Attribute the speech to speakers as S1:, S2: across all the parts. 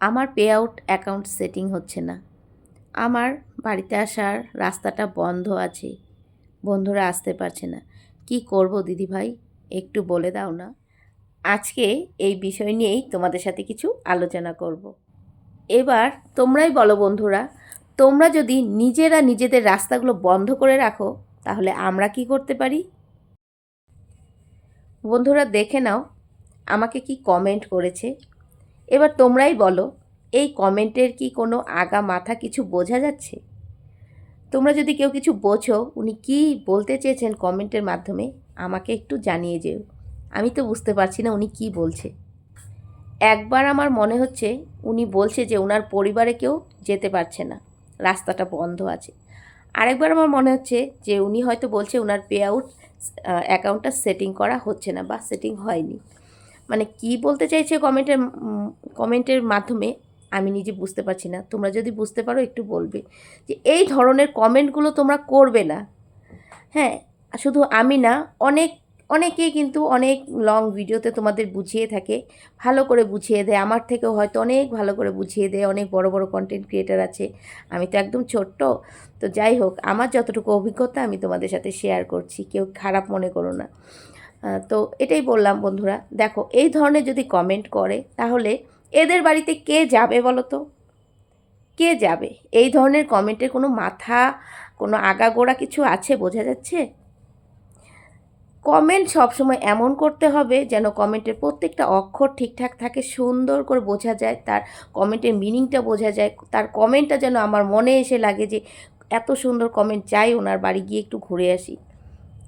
S1: আমার pay out account setting হচ্ছে না। আমার বাড়িতে আসার রাস্তাটা বন্ধ আছে। বন্ধুরা আসতে পারছে না। কি করব দিদি ভাই? একটু বলে দাও না। আজকে এই বিষয় নিয়েই তোমাদের সাথে কিছু আলোচনা করব। এবার তোমরাই বলো বন্ধুরা, তোমরা যদি নিজেরা নিজেদের রাস্তাগুলো বন্ধ করে রাখো, তাহলে আমরা কি করতে পারি? বন্ধুরা দেখে নাও, আমাকে কি কমেন্ট করেছে? এবার তোমরাই বলো, এই কমেন্টের কি কোনো আগা মাথা কিছু বোঝা যাচ্ছে? তোমরা যদি কেউ কিছু বোঝো, উনি কি বলতে চেয়েছেন কমেন্টের মাধ্যমে, আমাকে একটু জানিয়ে যেও। আমি তো বুঝতে পারছি না উনি কি বলছে। একবার আমার মনে হচ্ছে, উনি বলছে যে ওনার পরিবারে কেউ যেতে পারছে না, রাস্তাটা বন্ধ আছে। আরেকবার আমার মনে হচ্ছে যে উনি হয়তো বলছে ওনার পে আউট অ্যাকাউন্টটা সেটিং করা হচ্ছে না বা সেটিং হয়নি। মানে কি বলতে চাইছে কমেন্টের কমেন্টের মাধ্যমে আমি নিজে বুঝতে পারছি না। তোমরা যদি বুঝতে পারো একটু বলবে যে এই ধরনের কমেন্টগুলো তোমরা করবে না। হ্যাঁ শুধু আমি না, অনেক, অনেকেই কিন্তু অনেক লং ভিডিওতে তোমাদের বুঝিয়ে থাকে, ভালো করে বুঝিয়ে দেয়। আমার থেকেও হয়তো অনেক ভালো করে বুঝিয়ে দেয়, অনেক বড় বড় কন্টেন্ট ক্রিয়েটার আছে। আমি তো একদম ছোট্ট। তো যাই হোক, আমার যতটুকু অভিজ্ঞতা আমি তোমাদের সাথে শেয়ার করছি, কেউ খারাপ মনে করো না। তো এটাই বললাম বন্ধুরা। দেখো, এই ধরনের যদি কমেন্ট করে, তাহলে এদের বাড়িতে কে যাবে বলো তো কে যাবে? এই ধরনের কমেন্টের কোনো মাথা, কোনো আগাগোড়া কিছু আছে বোঝা যাচ্ছে? কমেন্ট সবসময় এমন করতে হবে যেন কমেন্টের প্রত্যেকটা অক্ষর ঠিকঠাক থাকে, সুন্দর করে বোঝা যায়, তার কমেন্টের মিনিংটা বোঝা যায়, তার কমেন্টটা যেন আমার মনে এসে লাগে যে, এত সুন্দর কমেন্ট চাই ওনার বাড়ি গিয়ে একটু ঘুরে আসি।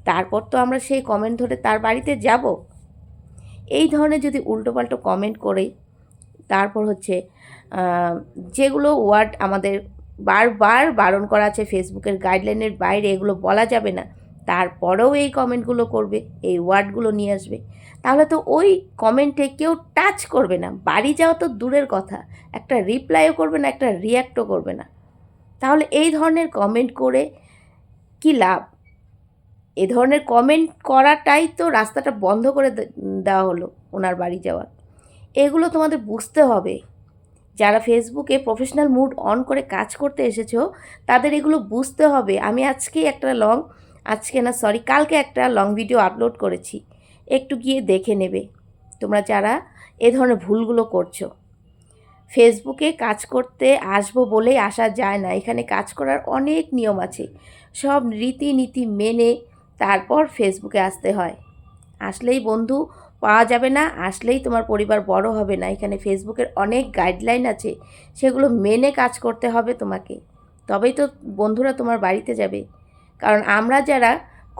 S1: তারপর তো আমরা সেই কমেন্ট ধরে তার বাড়িতে যাব। এই ধরনের যদি উল্টোপাল্টো কমেন্ট করে, তারপর হচ্ছে যেগুলো ওয়ার্ড আমাদের বারবার বারণ করা আছে ফেসবুকের গাইডলাইনের বাইরে, এগুলো বলা যাবে না, তারপরেও এই কমেন্টগুলো করবে, এই ওয়ার্ডগুলো নিয়ে আসবে। তাহলে তো ওই কমেন্টে কেউ টাচ করবে না, বাড়ি যাওয়া তো দূরের কথা, একটা রিপ্লাইও করবে না, একটা রিয়াক্টও করবে না। তাহলে এই ধরনের কমেন্ট করে কি লাভ? এ ধরনের কমেন্ট করাটাই তো রাস্তাটা বন্ধ করে দেওয়া হলো ওনার বাড়ি যাওয়ার এগুলো তোমাদের বুঝতে হবে। যারা ফেসবুকে প্রফেশনাল মুড অন করে কাজ করতে এসেছ, তাদের এগুলো বুঝতে হবে। আমি আজকেই একটা লং আজকে না সরি কালকে একটা লং ভিডিও আপলোড করেছি। একটু গিয়ে দেখে নেবে। তোমরা যারা এ ধরনের ভুলগুলো করছ ফেসবুকে কাজ করতে আসব বলেই আসা যায় না। এখানে কাজ করার অনেক নিয়ম আছে। সব রীতিনীতি মেনে তারপর ফেসবুকে আসতে হয়। আসলেই বন্ধু, পাওয়া যাবে না, আসলেই তোমার পরিবার বড় হবে না। এখানে ফেসবুকের অনেক গাইডলাইন আছে, সেগুলো মেনে কাজ করতে হবে তোমাকে। তবেই তো বন্ধুরা তোমার বাড়িতে যাবে। কারণ আমরা যারা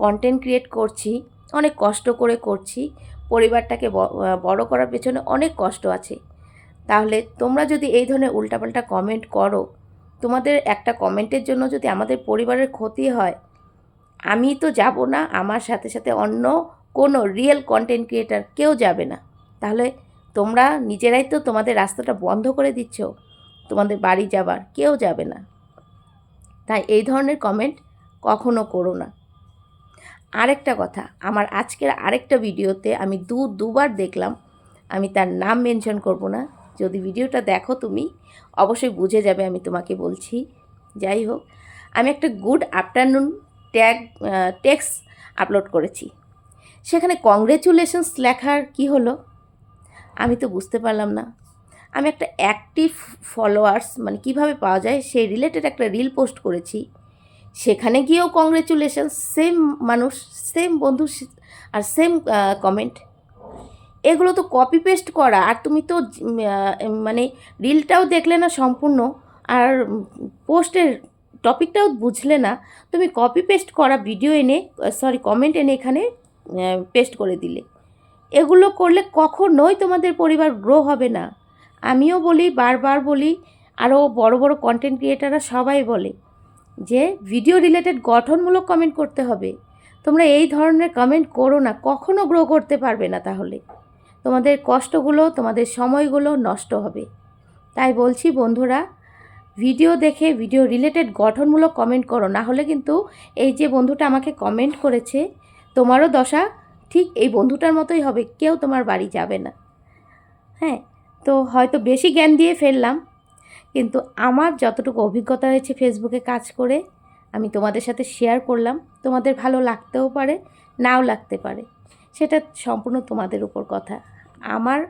S1: কন্টেন্ট ক্রিয়েট করছি, অনেক কষ্ট করে করছি, পরিবারটাকে বড় করার পেছনে অনেক কষ্ট আছে। তাহলে তোমরা যদি এই ধরনের উল্টাপাল্টা কমেন্ট করো, তোমাদের একটা কমেন্টের জন্য যদি আমাদের পরিবারের ক্ষতি হয় আমি তো যাব না, আমার সাথে সাথে অন্য কোনো রিয়েল কন্টেন্ট ক্রিয়েটার কেউ যাবে না। তাহলে তোমরা নিজেরাই তো তোমাদের রাস্তাটা বন্ধ করে দিচ্ছ, তোমাদের বাড়ি যাবার কেউ যাবে না। তাই এই ধরনের কমেন্ট কখনো করো না। আরেকটা কথা, আমার আজকের আরেকটা ভিডিওতে আমি দু, দুবার দেখলাম, আমি তার নাম মেনশন করব না। যদি ভিডিওটা দেখো তুমি, অবশ্যই বুঝে যাবে আমি তোমাকে বলছি। যাই হোক, আমি একটা good afternoon tag text upload করেছি। সেখানে কংগ্রেচুলেশনস লেখার কি হলো? আমি তো বুঝতে পারলাম না। আমি একটা অ্যাক্টিভ ফলোয়ার্স মানে কীভাবে পাওয়া যায়, সেই রিলেটেড একটা রিল পোস্ট করেছি। সেখানে গিয়েও কংগ্রেচুলেশন সেম মানুষ সেম বন্ধু, আর সেম কমেন্ট এগুলো তো কপি পেস্ট করা, আর তুমি তো মানে রিলটাও দেখলে না সম্পূর্ণ, আর পোস্টের টপিকটাও বুঝলে না, তুমি কপি পেস্ট করা ভিডিও এনে সরি কমেন্ট এনে এখানে পেস্ট করে দিলে। এগুলো করলে কখনোই তোমাদের পরিবার গ্রো হবে না। আমিও বলি, বারবার বলি আরও বড় বড় কন্টেন্ট ক্রিয়েটাররা সবাই বলে যে ভিডিও রিলেটেড গঠনমূলক কমেন্ট করতে হবে। তোমরা এই ধরনের কমেন্ট করো না, কখনো গ্রো করতে পারবে না তাহলে। তোমাদের কষ্টগুলো, তোমাদের সময়গুলো নষ্ট হবে। তাই বলছি বন্ধুরা ভিডিও দেখে, ভিডিও রিলেটেড গঠনমূলক কমেন্ট করো। না হলে কিন্তু এই যে বন্ধুটা আমাকে কমেন্ট করেছে, তোমারও দশা ঠিক এই বন্ধুটার মতোই হবে, কেউ তোমার বাড়ি যাবে না। হ্যাঁ তো হয়তো বেশি জ্ঞান দিয়ে ফেললাম, কিন্তু আমার যতটুকু অভিজ্ঞতা হয়েছে ফেসবুকে কাজ করে, আমি তোমাদের সাথে শেয়ার করলাম। তোমাদের ভালো লাগতেও পারে, নাও লাগতে পারে, সেটা সম্পূর্ণ তোমাদের উপর কথা। আমার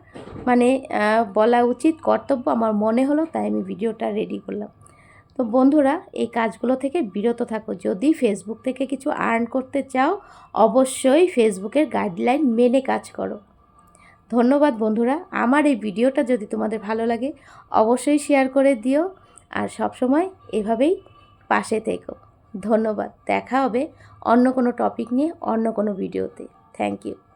S1: মানে বলা উচিত কর্তব্য আমার মনে হলো, তাই আমি ভিডিওটা রেডি করলাম। তো বন্ধুরা, এই কাজগুলো থেকে বিরত থাকো। যদি ফেসবুক থেকে কিছু আর্ন করতে চাও, অবশ্যই ফেসবুকের গাইডলাইন মেনে কাজ করো। ধন্যবাদ বন্ধুরা। আমার এই ভিডিওটা যদি তোমাদের ভালো লাগে, অবশ্যই শেয়ার করে দিও। আর সবসময় এভাবেই পাশে থেকো। ধন্যবাদ। দেখা হবে অন্য কোনো টপিক নিয়ে অন্য কোনো ভিডিওতে থ্যাংক ইউ